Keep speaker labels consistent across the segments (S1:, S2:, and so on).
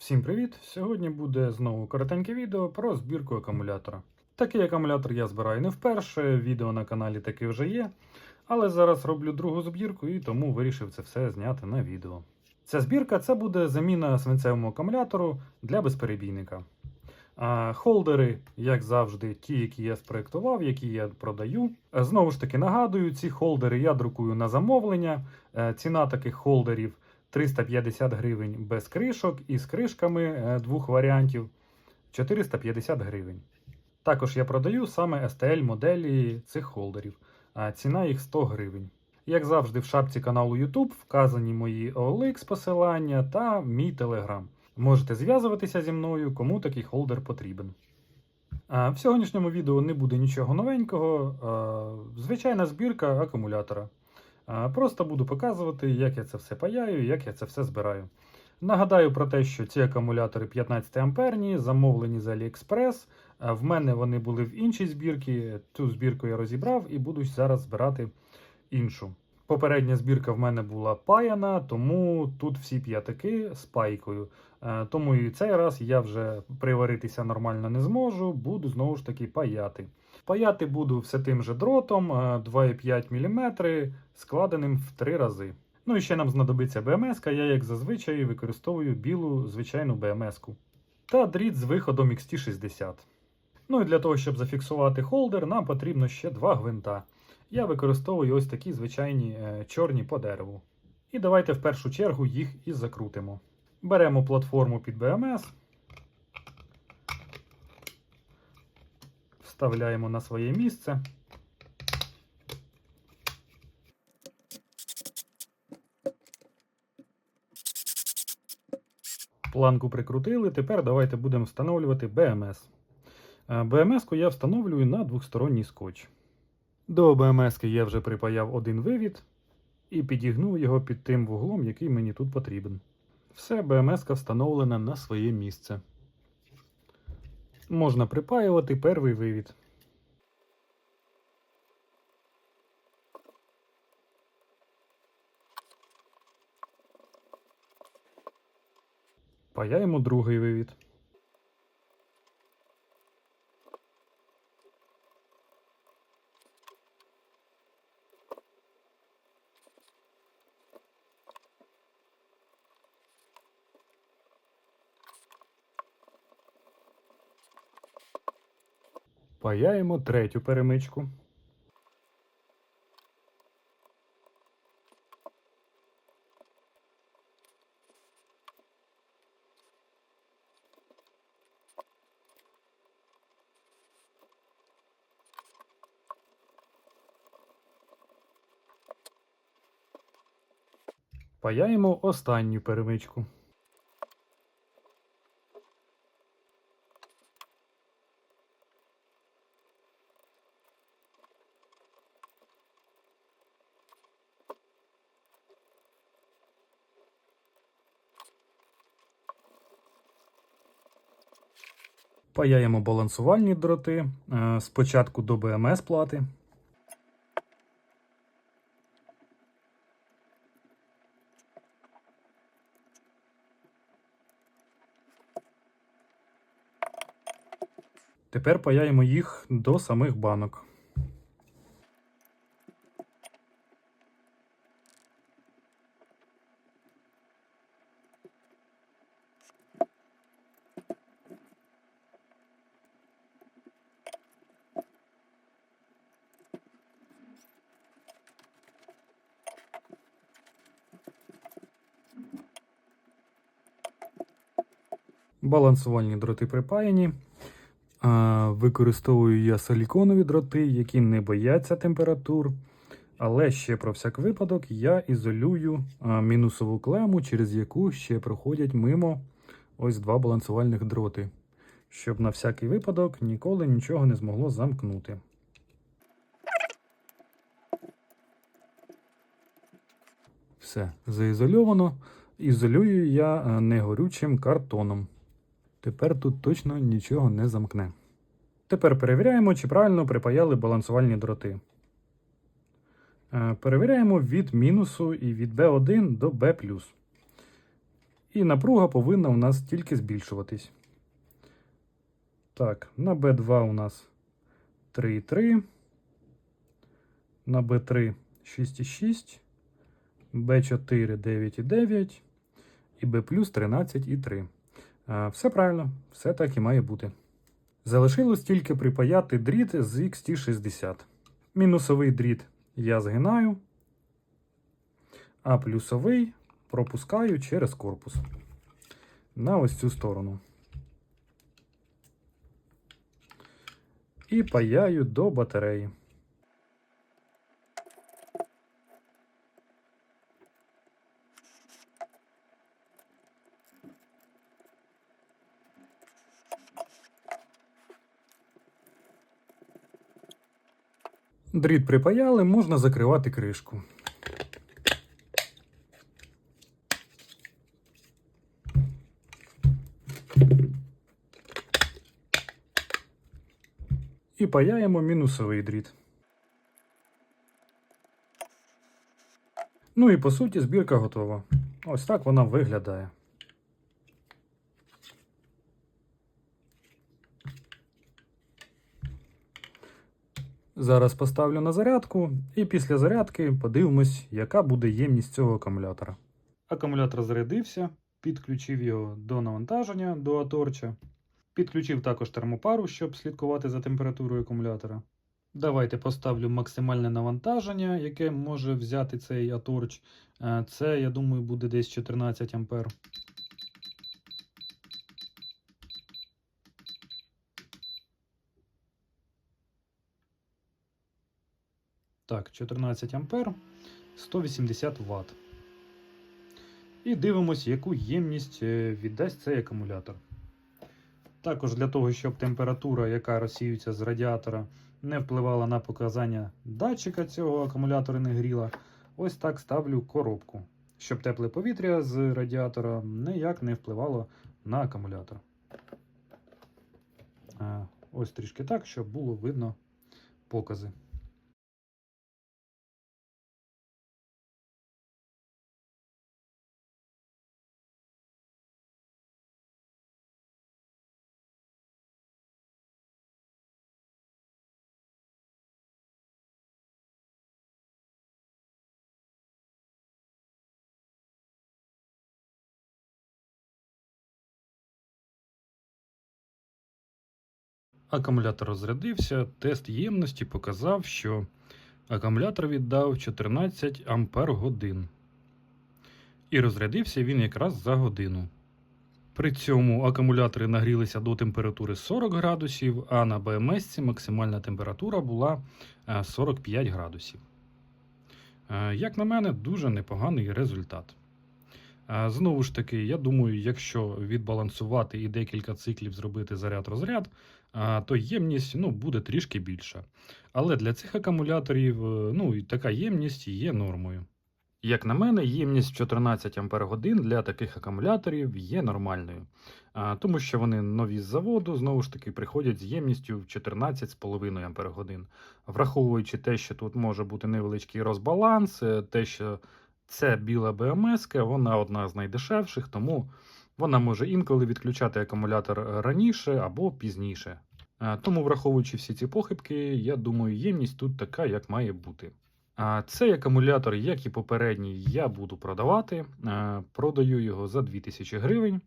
S1: Всім привіт! Сьогодні буде знову коротеньке відео про збірку акумулятора. Такий акумулятор я збираю не вперше, відео на каналі таки вже є. Але зараз роблю другу збірку і тому вирішив це все зняти на відео. Ця збірка це буде заміна свинцевому акумулятору для безперебійника. А, холдери, як завжди, ті, які я спроектував, які я продаю. Знову ж таки нагадую, ці холдери я друкую на замовлення. Е, Ціна таких холдерів 350 гривень без кришок і з кришками е, двох варіантів 450 гривень. Також я продаю саме STL моделі цих холдерів, а ціна їх 100 гривень. Як завжди, в шапці каналу YouTube вказані мої OLX посилання та мій Telegram. Можете зв'язуватися зі мною, кому такий холдер потрібен. В сьогоднішньому відео не буде нічого новенького. Звичайна збірка акумулятора. Просто буду показувати, як я це все паяю, як я це все збираю. Нагадаю про те, що ці акумулятори 15 амперні, замовлені з AliExpress. В мене вони були в іншій збірці. Цю збірку я розібрав і буду зараз збирати іншу. Попередня збірка в мене була паяна, тому тут всі п'ятаки з пайкою. Е, Тому і цей раз я вже приваритися нормально не зможу, буду знову ж таки паяти. Паяти буду все тим же дротом е, 2,5 мм, складеним в три рази. Ну і ще нам знадобиться БМС, я як зазвичай використовую білу звичайну БМС-ку. Та дріт з виходом XT60. Ну і для того, щоб зафіксувати холдер, нам потрібно ще два гвинта. Я використовую ось такі звичайні е, чорні по дереву. І давайте в першу чергу їх і закрутимо. Беремо платформу під БМС, вставляємо на своє місце. Планку прикрутили, тепер давайте будемо встановлювати БМС. БМС-ку я встановлюю на двохсторонній скотч. До БМС я вже припаяв один вивід і підігнув його під тим вуглом, який мені тут потрібен. Все, БМС встановлена на своє місце. Можна припаювати перший вивід. Паяємо другий вивід. Паяємо третю перемичку. Паяємо останню перемичку. Паяємо балансувальні дроти е, спочатку до БМС плати. Тепер паяємо їх до самих банок. Балансувальні дроти припаяні. Використовую я силіконові дроти, які не бояться температур. Але ще про всяк випадок я ізолюю мінусову клему, через яку ще проходять мимо ось два балансувальних дроти, щоб на всякий випадок ніколи нічого не змогло замкнути. Все, заізольовано. Ізолюю я негорючим картоном. Тепер тут точно нічого не замкне. Тепер перевіряємо, чи правильно припаяли балансувальні дроти. Е, Перевіряємо від мінусу і від B1 до B. І напруга повинна у нас тільки збільшуватись. Так, на B2 у нас 3,3, на B3 6,6, B4 9,9 і B 13,3. Все правильно, все так і має бути. Залишилось тільки припаяти дріт з XT60. Мінусовий дріт я згинаю, а плюсовий пропускаю через корпус на ось цю сторону. І паяю до батареї. Дріт припаяли, можна закривати кришку. І паяємо мінусовий дріт. Ну і по суті збірка готова. Ось так вона виглядає. Зараз поставлю на зарядку, і після зарядки подивимось, яка буде ємність цього акумулятора. Акумулятор зарядився, підключив його до навантаження до аторча. Підключив також термопару, щоб слідкувати за температурою акумулятора. Давайте поставлю максимальне навантаження, яке може взяти цей аторч. Е, Це, я думаю, буде десь 14 ампер. Так, 14 ампер, 180 Вт. І дивимося, яку ємність е, віддасть цей акумулятор. Також для того, щоб температура, яка розсіюється з радіатора, не впливала на показання датчика цього акумулятора не гріла, ось так ставлю коробку, щоб тепле повітря з радіатора ніяк не впливало на акумулятор. Е, Ось трішки так, щоб було видно покази. Акумулятор розрядився. Тест ємності показав, що акумулятор віддав 14 ампер годин. І розрядився він якраз за годину. При цьому акумулятори нагрілися до температури 40 градусів, а на БМС максимальна температура була е, 45 градусів. Е, Як на мене, дуже непоганий результат. Знову ж таки, я думаю, якщо відбалансувати і декілька циклів зробити заряд-розряд, то ємність ну, буде трішки більша. Але для цих акумуляторів е, ну, така ємність є нормою. Як на мене, ємність 14 Ампер для таких акумуляторів є нормальною, тому що вони нові з заводу, знову ж таки, приходять з ємністю в 14,5 Ампер Враховуючи те, що тут може бути невеличкий розбаланс, е, те, що це біла БМС, вона одна з найдешевших, тому вона може інколи відключати акумулятор раніше або пізніше. Тому, враховуючи всі ці похибки, я думаю, ємність тут така, як має бути. Цей акумулятор, як і попередній, я буду продавати. Продаю його за 2000 гривень.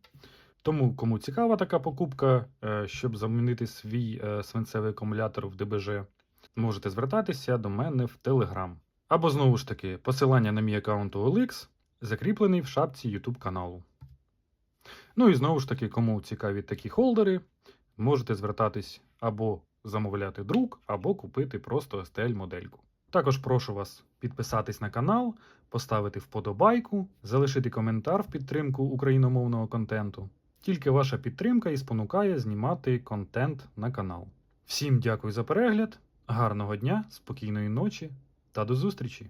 S1: Тому, кому цікава така покупка, е, щоб замінити свій е, свинцевий акумулятор в ДБЖ, можете звертатися до мене в Telegram. Або знову ж таки, посилання на мій аккаунт OLX закріплений в шапці YouTube каналу. Ну і знову ж таки, кому цікаві такі холдери, можете звертатись або замовляти друк, або купити просто STL-модельку. Також прошу вас підписатись на канал, поставити вподобайку, залишити коментар в підтримку україномовного контенту. Тільки ваша підтримка і спонукає знімати контент на канал. Всім дякую за перегляд, гарного дня, спокійної ночі та до зустрічі!